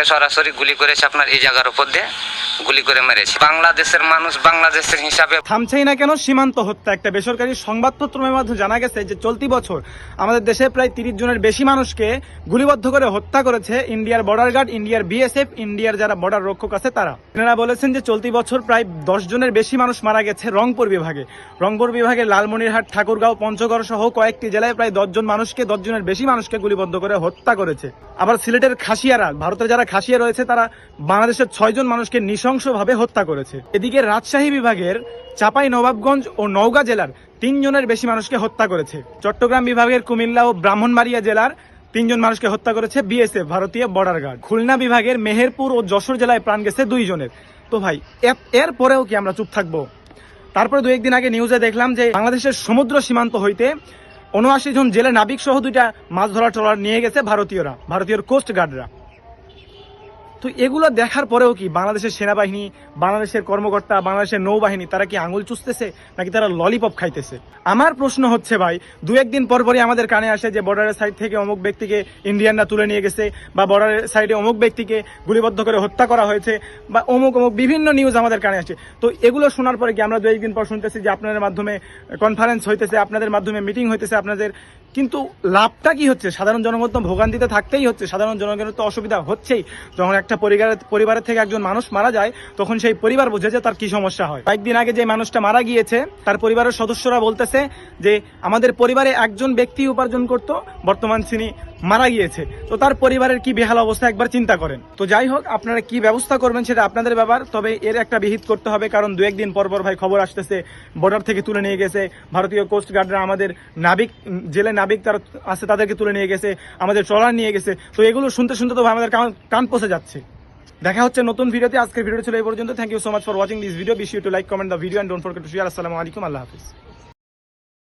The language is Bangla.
মানুষকে সরাসরি গুলি করেছে আপনার এই জায়গার উপর দিয়ে গুলি করে মেরেছে। বাংলাদেশের মানুষ বাংলাদেশের হিসাবে থামছেই না কেন? সীমান্ত হত্যা। একটা বেসরকারি সংবাদপত্রের মাধ্যমে জানা গেছে যে চলতি বছর আমাদের দেশে প্রায় তিরিশ জনের বেশি মানুষকে গুলিবদ্ধ করে হত্যা করেছে ইন্ডিয়ার বর্ডার গার্ড, ইন্ডিয়ার বিএসএফ, ইন্ডিয়ার যারা বর্ডার রক্ষক আছে তারা। এনারা বলেছেন যে চলতি বছর প্রায় দশ জনের বেশি মানুষ মারা গেছে রংপুর বিভাগে। রংপুর বিভাগে লালমনিরহাট, ঠাকুরগাঁও, পঞ্চগড় সহ কয়েকটি জেলায় প্রায় দশজন মানুষকে, দশ জনের বেশি মানুষকে গুলিবদ্ধ করে হত্যা করেছে। আবার সিলেটের খাসিয়ারা, ভারতের যারা খাসিয়া রয়েছে, তারা বাংলাদেশের ছয়জন মানুষকে নৃশংসভাবে হত্যা করেছে। এদিকে রাজশাহী বিভাগের চাপাই নবাবগঞ্জ ও নওগাঁ জেলার তিনজনের বেশি মানুষকে হত্যা করেছে। চট্টগ্রাম বিভাগের কুমিল্লা ও ব্রাহ্মণবাড়িয়া জেলার তিনজন মানুষকে হত্যা করেছে বিএসএফ, ভারতীয় বর্ডার গার্ড। খুলনা বিভাগের মেহেরপুর ও যশোর জেলায় প্রাণ গেছে দুইজনের তো ভাই, এর- পরেও কি আমরা চুপ থাকব? তারপরে দু একদিন আগে নিউজে দেখলাম যে বাংলাদেশের সমুদ্র সীমান্ত হইতে উনআশি জন জেলে নাবিক সহ দুইটা মাছ ধরা ট্রলার নিয়ে গেছে ভারতীয়রা, ভারতীয় কোস্ট গার্ডরা তো এগুলো দেখার পরেও কি বাংলাদেশের সেনাবাহিনী, বাংলাদেশের কর্মকর্তা, বাংলাদেশের নৌবাহিনী, তারা কি আঙুল চুষতেছে নাকি তারা ললিপপ খাইতেছে? আমার প্রশ্ন হচ্ছে ভাই, দু একদিন পর পরই আমাদের কানে আসে যে বর্ডারের সাইড থেকে অমুক ব্যক্তিকে ইন্ডিয়ানরা তুলে নিয়ে গেছে বা বর্ডারের সাইডে অমুক ব্যক্তিকে গুলিবদ্ধ করে হত্যা করা হয়েছে বা অমুক অমুক বিভিন্ন নিউজ আমাদের কানে আসে। তো এগুলো শোনার পরে কি আমরা দু একদিন পর শুনতেছি যে আপনাদের মাধ্যমে কনফারেন্স হইতেছে, আপনাদের মাধ্যমে মিটিং হইতেছে, আপনাদের কিন্তু লাভটা কি হচ্ছে? সাধারণ জনগণ তো ভোগান্তিতে থাকতেই হচ্ছে। সাধারণ জনগণের তো অসুবিধা হচ্ছেই। যখন একটা পরিবারের পরিবারের থেকে একজন মানুষ মারা যায়, তখন সেই পরিবার বোঝে যে তার কি সমস্যা হয়। কয়েকদিন আগে যে মানুষটা মারা গিয়েছে, তার পরিবারের সদস্যরা বলতেছে যে, আমাদের পরিবারে একজন ব্যক্তি উপার্জন করত। বর্তমান তিনি মারা গিয়েছে। তো তার পরিবারের কি বেহাল অবস্থা একবার চিন্তা করেন। তো যাই হোক, আপনারা কি ব্যবস্থা করবেন সেটা আপনাদের ব্যাপার, তবে এর একটা বিহিত করতে হবে, কারণ দু একদিন পর পর ভাই খবর আসতেছে বর্ডার থেকে তুলে নিয়ে গেছে, ভারতীয় কোস্ট গার্ডরা আমাদের নাবিক, জেলে নাবিক তারা আছে তাদেরকে তুলে নিয়ে গেছে, আমাদের ট্রলার নিয়ে গেছে। তো এগুলো শুনতে শুনতে তো আমাদের কান- কান পচে যাচ্ছে। দেখা হচ্ছে নতুন ভিডিওতে, আজকের ভিডিও ছিল এই পর্যন্ত। Thank you so much for watching this video wish you to like comment the video and don't forget to share আসসালামু আলাইকুম আল্লাহ হাফিজ।